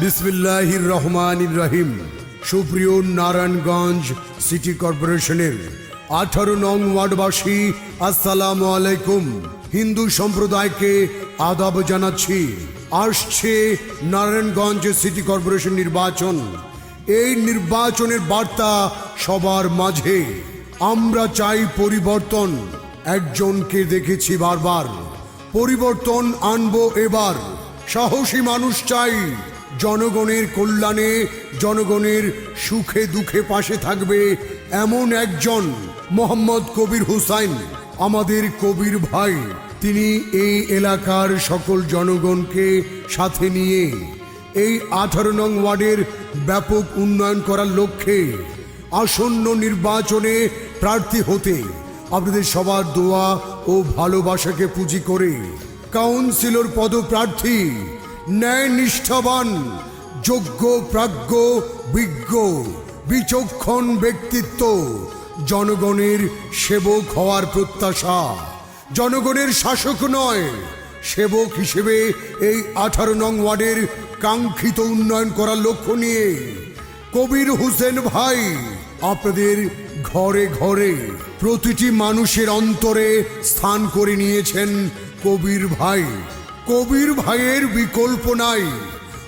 বিসমিল্লাহির রহমানির রহিম সুপ্রিয় নারায়ণগঞ্জ সিটি কর্পোরেশনের আঠারো নং ওয়ার্ডবাসী, আসসালামু আলাইকুম। হিন্দু সম্প্রদায়কে আদাব জানাচ্ছি। আসছে নারায়ণগঞ্জ সিটি কর্পোরেশন নির্বাচন। এই নির্বাচনের বার্তা সবার মাঝে। আমরা চাই পরিবর্তন। একজনকে দেখেছি বারবার। পরিবর্তন আনব এবার। সাহসী মানুষ চাই জনগণের কল্যাণে, জনগণের সুখে দুঃখে পাশে থাকবে এমন একজন মোহাম্মদ কবির হুসাইন, আমাদের কবির ভাই। তিনি এই এলাকার সকল জনগণকে সাথে নিয়ে এই আঠারো নং ওয়ার্ডের ব্যাপক উন্নয়ন করার লক্ষ্যে আসন্ন নির্বাচনে প্রার্থী হতে আপনাদের সবার দোয়া ও ভালোবাসাকে পুঁজি করে কাউন্সিলর পদপ্রার্থী ন্যায় নিষ্ঠাবান যোগ্য, প্রাজ্ঞ, বিজ্ঞ, বিচক্ষণ ব্যক্তিত্ব, জনগণের সেবক হওয়ার প্রত্যাশা। জনগণের শাসক নয়, সেবক হিসেবে এই আঠারো নং ওয়ার্ডের কাঙ্ক্ষিত উন্নয়ন করার লক্ষ্য নিয়ে। কবির হোসেন ভাই, আপনাদের ঘরে ঘরে প্রতিটি মানুষের অন্তরে স্থান করে নিয়েছেন কবির ভাই। কবির ভাইয়ের বিকল্প নাই।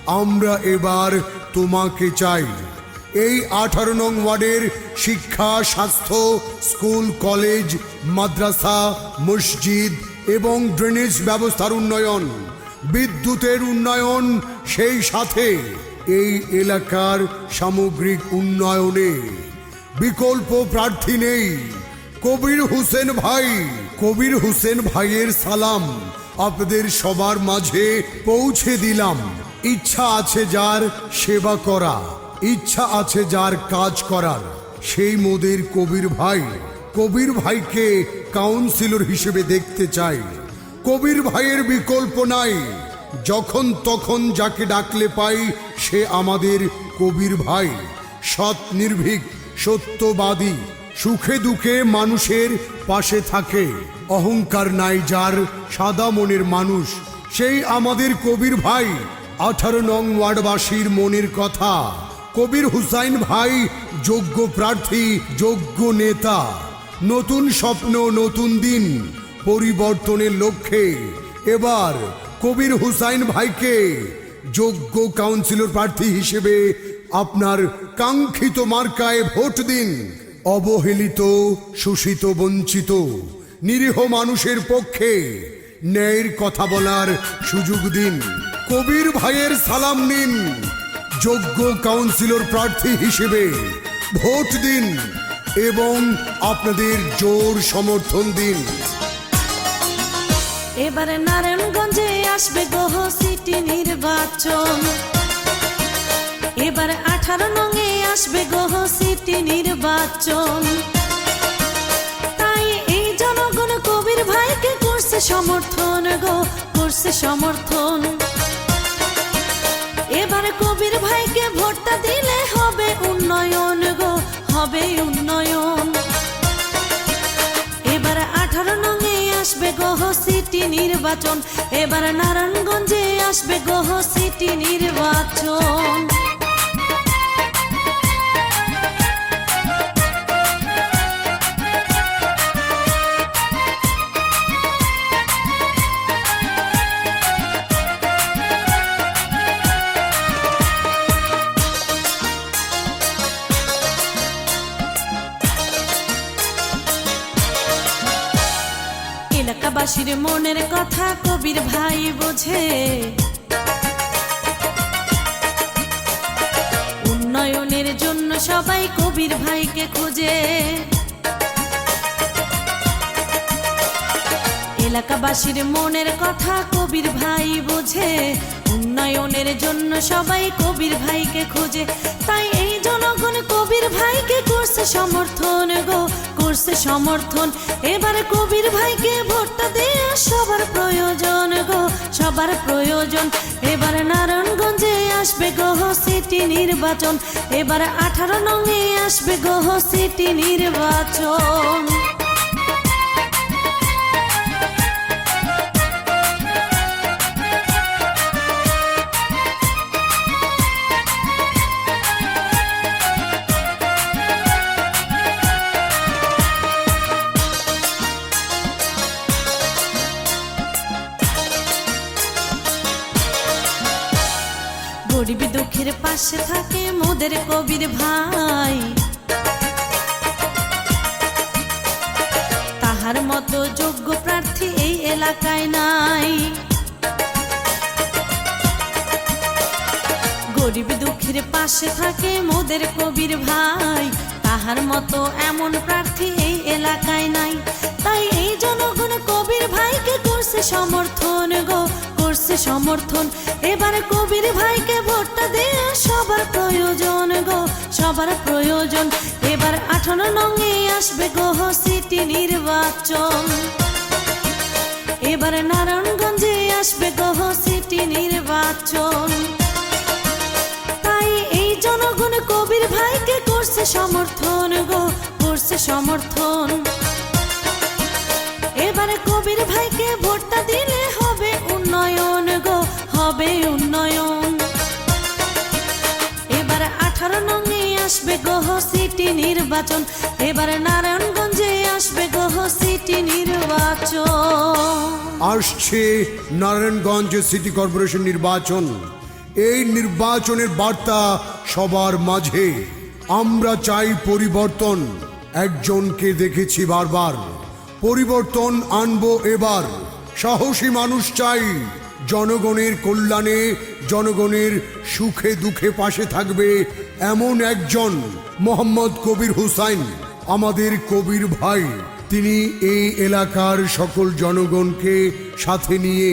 আমরা এবার তোমাকে চাই। এই আঠারো নং ওয়ার্ডের শিক্ষা, স্বাস্থ্য, স্কুল, কলেজ, মাদ্রাসা, মসজিদ এবং ড্রেনেজ ব্যবস্থার উন্নয়ন, বিদ্যুতের উন্নয়ন, সেই সাথে এই এলাকার সামগ্রিক উন্নয়নে বিকল্প প্রার্থী নেই। কবির হোসেন ভাই, কবির হোসেন ভাইয়ের সালাম আপনাদের সবার মাঝে পৌঁছে দিলাম। ইচ্ছা আছে যার সেবা করা, ইচ্ছা আছে যার কাজ করার। সেই মোদের কবির ভাই, কবির ভাইকে কাউন্সিলর হিসেবে দেখতে চাই। কবির ভাইয়ের বিকল্প নাই। যখন তখন যাকে ডাকলে পাই, সে আমাদের কবির ভাই। সৎ, নির্ভীক, সত্যবাদী সুখে দুঃখে মানুষের পাশে থাকে। অহংকার নাই যার সাদা মনের মানুষ, সেই আমাদের কবির ভাই। আঠারো নং ওয়ার্ডবাসীর মনের কথা, কবির হুসাইন ভাই, যোগ্য প্রার্থী, যোগ্য নেতা। নতুন স্বপ্ন, নতুন দিন, পরিবর্তনের লক্ষ্যে। এবার কবির হুসাইন ভাইকে যোগ্য কাউন্সিলর প্রার্থী হিসেবে আপনার কাঙ্ক্ষিত মার্কায় ভোট দিন। অবহেলিত, শোষিত, বঞ্চিত, নিরীহ মানুষের পক্ষে ন্যায়ের কথা বলার সুযোগ দিন। কবির ভাইয়ের সালাম নিন। যোগ্য কাউন্সিলর প্রার্থী হিসেবে ভোট দিন এবং আপনাদের জোর সমর্থন দিন। এবারে নারায়ণগঞ্জে আসবে গহ সিটি নির্বাচন। এবারে আঠারো নঙে আসবে গহ সিটি নির্বাচন। তাই এই জনগণ কবির ভাইকে করছে সমর্থন গো, করছে সমর্থন। এবারে কবির ভাইকে ভোটটা দিলে হবে উন্নয়ন গো, হবে উন্নয়ন। এবার আঠারো নঙে আসবে গহ সিটি নির্বাচন, এবার নারায়ণগঞ্জে আসবে গহ সিটি নির্বাচন। এলাকাবাসীর মনের কথা কবির ভাই বোঝে। উন্নয়নের জন্য সবাই কবির ভাইকে খুঁজে। এলাকাবাসীর মনের কথা কবির ভাই বোঝে। উন্নয়নের জন্য সবাই কবির ভাইকে খুঁজে। তাই এই জনগণ কবির ভাইকে করছে সমর্থন গো। করছে সমর্থন। এবার কবির ভাইকে ভোটটা দেয়া সবার প্রয়োজন গো, সবার প্রয়োজন। এবার নারায়ণগঞ্জে আসবে গহ সিটি নির্বাচন। এবার আঠারো নঙে আসবে গহ সিটি নির্বাচন। তাহার মতো যোগ্য প্রার্থী এই এলাকায় নাই। গরিব দুঃখের পাশে থাকে মোদের কবির ভাই। তাহার মতো এমন প্রার্থী এই এলাকায় নাই। তাই এই জনগণ কবির ভাইকে করছে সমর্থন গো, করছে সমর্থন। এবার কবির ভাইকে ভোটটা দেয়া সবার প্রয়োজন গো, সবার প্রয়োজন। এবার আঠারো নঙ্গে আসবে গোহ সিটি নির্বাচন। এবার নারায়ণগঞ্জে আসবে গোহ সিটি নির্বাচন। তাই এই জনগণ কবির ভাইকে করছে সমর্থন গো, করছে সমর্থন। নির্বাচন। এবারে নারায়ণগঞ্জে আসবে গহ সিটি নির্বাচন। আসছে নারায়ণগঞ্জ সিটি কর্পোরেশন নির্বাচন। এই নির্বাচনের বার্তা সবার মাঝে। আমরা চাই পরিবর্তন। একজনকে দেখেছি বারবার। পরিবর্তন আনব এবার। সাহসী মানুষ চাই জনগণের কল্যাণে, জনগণের সুখে দুঃখে পাশে থাকবে এমন একজন মোহাম্মদ কবির হুসাইন, আমাদের কবির ভাই। তিনি এই এলাকার সকল জনগণকে সাথে নিয়ে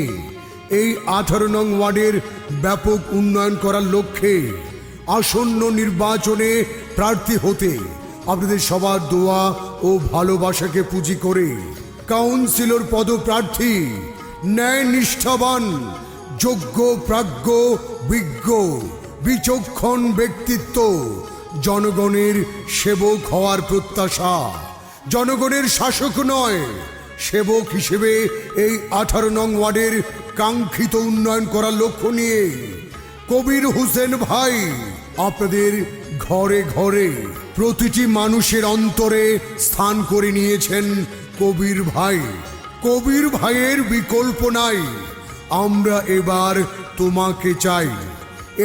এই আঠারো নং ওয়ার্ডের ব্যাপক উন্নয়ন করার লক্ষ্যে আসন্ন নির্বাচনে প্রার্থী হতে আপনাদের সবার দোয়া ও ভালোবাসাকে পুঁজি করে কাউন্সিলর পদপ্রার্থী ন্যায় নিষ্ঠাবান যোগ্য, প্রাজ্ঞ, বিজ্ঞ বিচক্ষণ ব্যক্তিত্ব, জনগণের সেবক হওয়ার প্রত্যাশা। জনগণের শাসক নয়, সেবক হিসেবে এই আঠারো নং ওয়ার্ডের কাঙ্ক্ষিত উন্নয়ন করার লক্ষ্য নিয়ে। কবির হোসেন ভাই, আপনাদের ঘরে ঘরে প্রতিটি মানুষের অন্তরে স্থান করে নিয়েছেন কবির ভাই। কবির ভাইয়ের বিকল্প নাই, আমরা এবার তোমাকে চাই।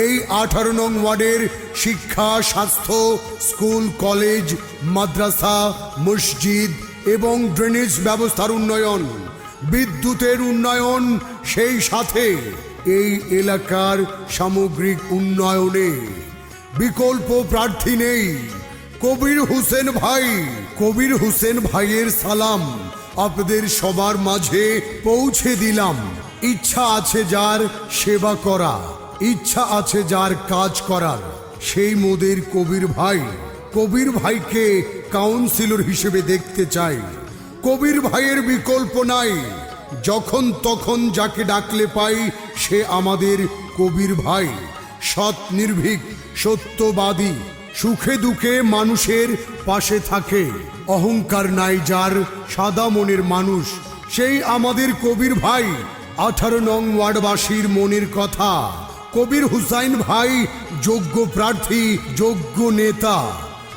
এই আঠারো নং ওয়ার্ডের শিক্ষা, স্বাস্থ্য, স্কুল, কলেজ, মাদ্রাসা, মসজিদ এবং ড্রেনেজ ব্যবস্থার উন্নয়ন, বিদ্যুতের উন্নয়ন, সেই সাথে এই এলাকার সামগ্রিক উন্নয়নে বিকল্প প্রার্থী নেই। কবির হোসেন ভাই, কবির হোসেন ভাইয়ের সালাম আপনাদের সবার মাঝে পৌঁছে দিলাম। ইচ্ছা আছে যার সেবা করা। ইচ্ছা আছে যার কাজ করার, সেই মোদের কবির ভাই। কবির ভাইকে কাউন্সিলর হিসেবে দেখতে চাই। কবির ভাইয়ের বিকল্প নাই। যখন তখন যাকে ডাকলে পাই, সে আমাদের কবির ভাই। সৎ, নির্ভীক, সত্যবাদী, সুখে দুঃখে মানুষের পাশে থাকে। অহংকার নাই যার, সাদা মনের মানুষ। সেই আমাদের কবির ভাই। আঠারো নং ওয়ার্ডবাসীর মনের কথা। কবির হুসাইন ভাই, যোগ্য প্রার্থী, যোগ্য নেতা।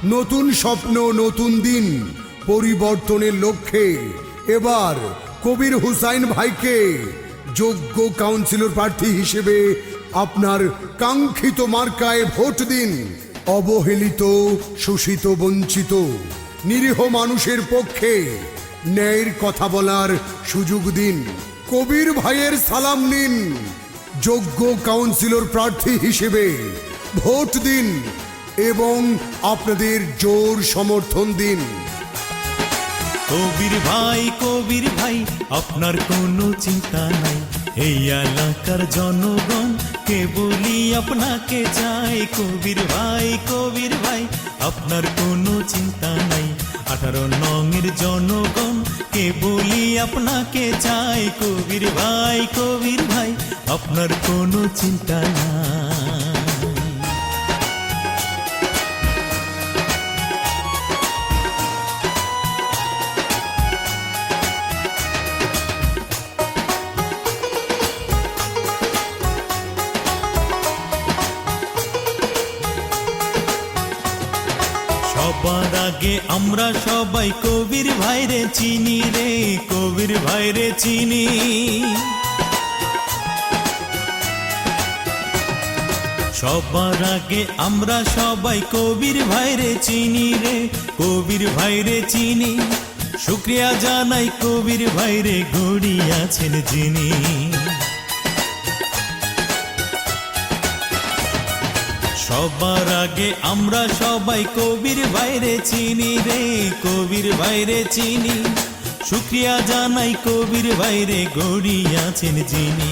নতুন স্বপ্ন, নতুন দিন, পরিবর্তনের লক্ষ্যে। এবার কবির হুসাইন ভাইকে যোগ্য কাউন্সিলর প্রার্থী হিসেবে আপনার কাঙ্ক্ষিত মার্কায় ভোট দিন। অবহেলিত, শোষিত, বঞ্চিত, নিরীহ মানুষের পক্ষে ন্যায়ের কথা বলার সুযোগ দিন। কবির ভাইয়ের সালাম নিন। যোগ্য কাউন্সিলর প্রার্থী হিসেবে ভোট দিন এবং আপনাদের জোর সমর্থন দিন। কবির ভাই কবির ভাই, আপনার কোনো চিন্তা নাই। এই এলাকার জনগণ কে বলি আপনাকে চাই? কবির ভাই কবির ভাই, আপনার কোনো চিন্তা নাই। আঠারো নঙের জনগণ, কে বলি আপনাকে চাই? কবির ভাই কবির ভাই, আপনার কোনো চিন্তা নাই। আমরা সবাই কবির ভাইরে চিনি রে, কবির ভাইরে চিনি। সবার আগে আমরা সবাই কবির ভাইরে চিনি রে, কবির ভাইরে চিনি। শুক্রিয়া জানাই কবির ভাইরে, গড়িয়াছেন যিনি। সবার আগে আমরা সবাই কবির বাইরে চিনি রে, কবির বাইরে চিনি। শুক্রিয়া জানাই কবির বাইরে গড়িয়াছেন যিনি।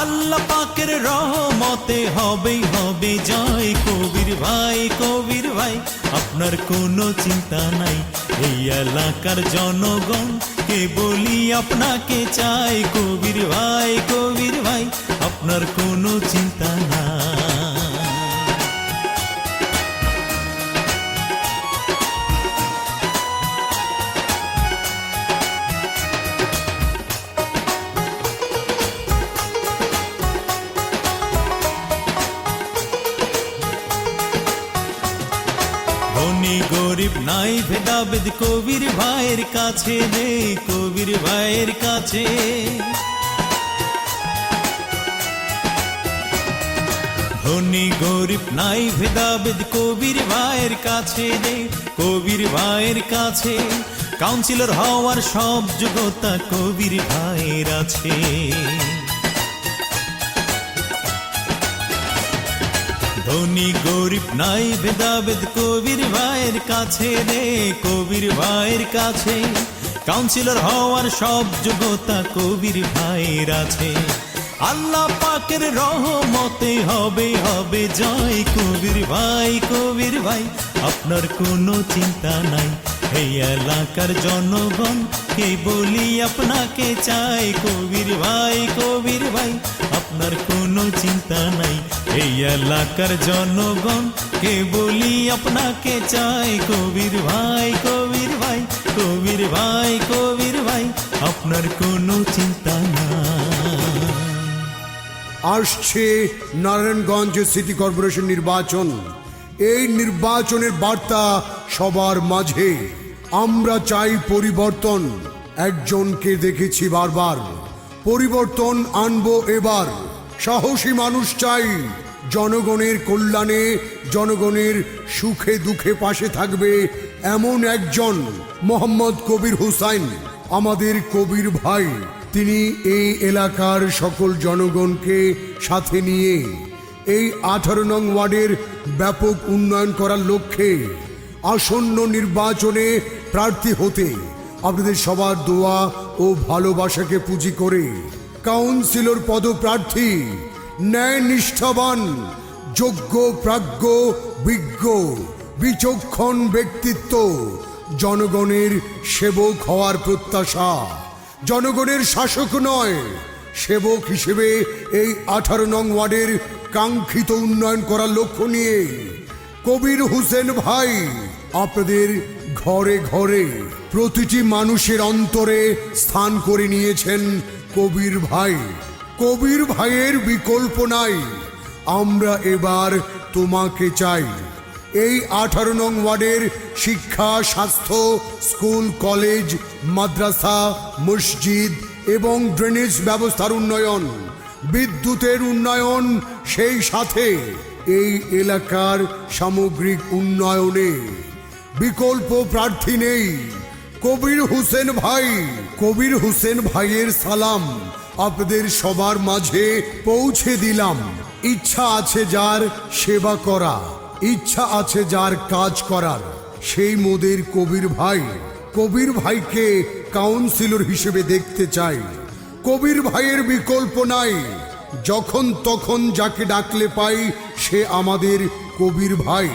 আল্লাহ পাকের রহমতে হবেই হবে জয়। কবির ভাই কবির ভাই, আপনার কোনো চিন্তা নাই। এই এলাকার জনগণ, কে বলি আপনাকে চাই? কবির ভাই কবির ভাই, আপনার কোনো চিন্তা নাই। গরিব নাই, ভেদাভেদ কবির ভাইয়ের কাছে রে কবির ভাইয়ের কাছে। ধনী গরিব নাই, ভেদাভেদ কবির ভাইয়ের কাছে নেই, কবির ভাইয়ের কাছে। কাউন্সিলর হওয়ার সব যোগ্যতা কবির ভাইয়ের আছে। ধনী গরিব নাই, ভেদাভেদ কবির ভাইয়ের কাছে রে, কবির ভাইয়ের কাছে। কাউন্সিলর হওয়ার সব যোগ্যতা কবির ভাইয়ের আছে। আল্লাহ পাকের রহমতে হবে হবে জয়। কবির ভাই কবির ভাই, আপনার কোনো চিন্তা নাই। এই এলাকার জনগণ, কে বলি আপনাকে চাই? কবির ভাই কবির ভাই, আপনার কোনো চিন্তা নাই। এই এলাকার জনগণ, কে বলি আপনাকে চাই? কবির ভাই কবির ভাই কবির ভাই কবির ভাই, আপনার কোনো চিন্তা নাই। আসছে নারায়ণগঞ্জ সিটি কর্পোরেশন নির্বাচন। এই নির্বাচনের বার্তা সবার মাঝে। আমরা চাই পরিবর্তন। একজনকে দেখেছি বারবার। পরিবর্তন আনব এবার। সাহসী মানুষ চাই। জনগণের কল্যাণে, জনগণের সুখে দুঃখে পাশে থাকবে এমন একজন মোহাম্মদ কবির হুসাইন, আমাদের কবির ভাই। তিনি এই এলাকার সকল জনগণকে সাথে নিয়ে এই আঠারো নং ওয়ার্ডের ব্যাপক উন্নয়ন করার লক্ষ্যে আসন্ন নির্বাচনে প্রার্থী হতে আপনাদের সবার দোয়া ও ভালোবাসাকে পুঁজি করে কাউন্সিলর পদপ্রার্থী ন্যায় নিষ্ঠাবান যোগ্য, প্রাজ্ঞ, বিজ্ঞ, বিচক্ষণ ব্যক্তিত্ব, জনগণের সেবক হওয়ার প্রত্যাশা। জনগণের শাসক নয়, সেবক হিসেবে এই আঠারো নং ওয়ার্ডের কাঙ্ক্ষিত উন্নয়ন করার লক্ষ্য নিয়ে। কবির হোসেন ভাই, আপনাদের ঘরে ঘরে প্রতিটি মানুষের অন্তরে স্থান করে নিয়েছেন কবির ভাই। কবির ভাইয়ের বিকল্প নাই। আমরা এবার তোমাকে চাই। এই আঠারো নং ওয়ার্ডের শিক্ষা, স্বাস্থ্য, স্কুল, কলেজ, মাদ্রাসা, মসজিদ এবং ড্রেনেজ ব্যবস্থার উন্নয়ন, বিদ্যুতের উন্নয়ন, সেই সাথে এই এলাকার সামগ্রিক উন্নয়নে বিকল্প প্রার্থী নেই। কবির হোসেন ভাই, কবির হোসেন ভাইয়ের সালাম আপনাদের সবার মাঝে পৌঁছে দিলাম। ইচ্ছা আছে যার সেবা করা, ইচ্ছা আছে যার কাজ করার। সেই মোদের কবির ভাই, কবির ভাইকে কাউন্সিলর হিসেবে দেখতে চাই। কবির ভাইয়ের বিকল্প নাই, যখন তখন যাকে ডাকলে পাই সে আমাদের কবির ভাই।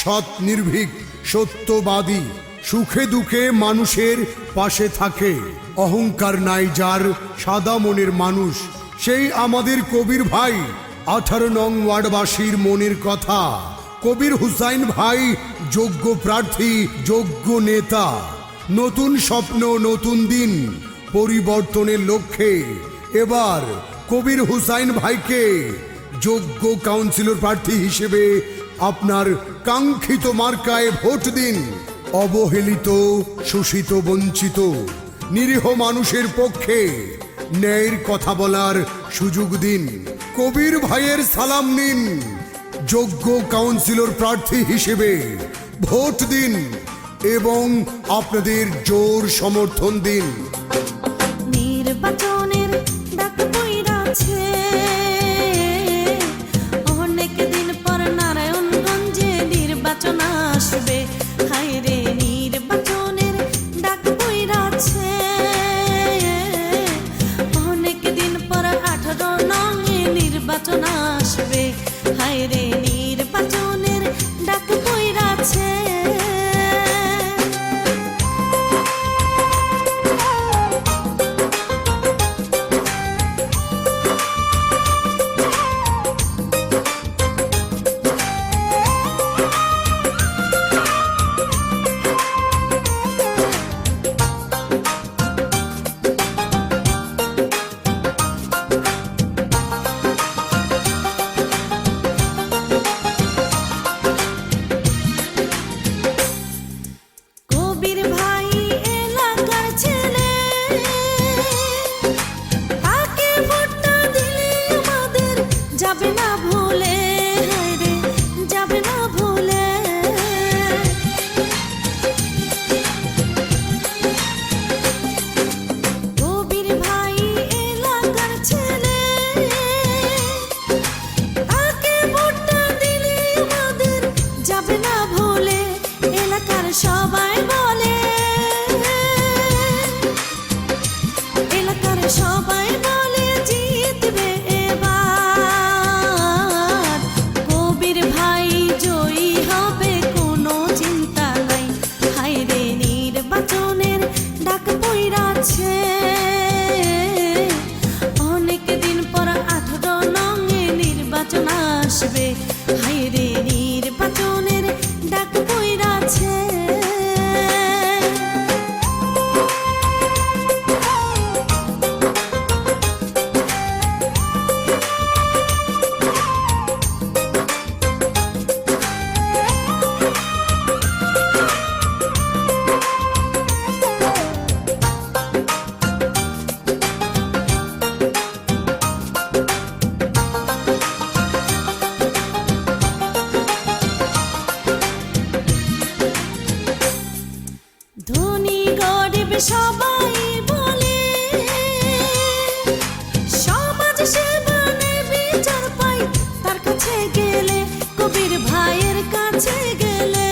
সৎ, নির্ভীক সত্যবাদী, সুখে দুঃখে মানুষের পাশে থাকে। অহংকার নাই যার, সাদা মনের মানুষ। সেই আমাদের কবির ভাই, আঠারো নং ওয়ার্ডবাসীর মনের কথা। কবির হুসাইন ভাই, যোগ্য প্রার্থী, যোগ্য নেতা। নতুন স্বপ্ন, নতুন দিন, পরিবর্তনের লক্ষ্যে। এবার কবির হুসাইন ভাইকে যোগ্য কাউন্সিলর প্রার্থী হিসেবে আপনার কাঙ্ক্ষিত মার্কায় ভোট দিন। অবহেলিত, শোষিত, বঞ্চিত, নিরীহ মানুষের পক্ষে ন্যায়ের কথা বলার সুযোগ দিন। কবির ভাইয়ের সালাম নিন। যোগ্য কাউন্সিলর প্রার্থী হিসেবে ভোট দিন এবং আপনাদের জোর সমর্থন দিন। আসবে কবির ভাইয়ের কাছে গেলে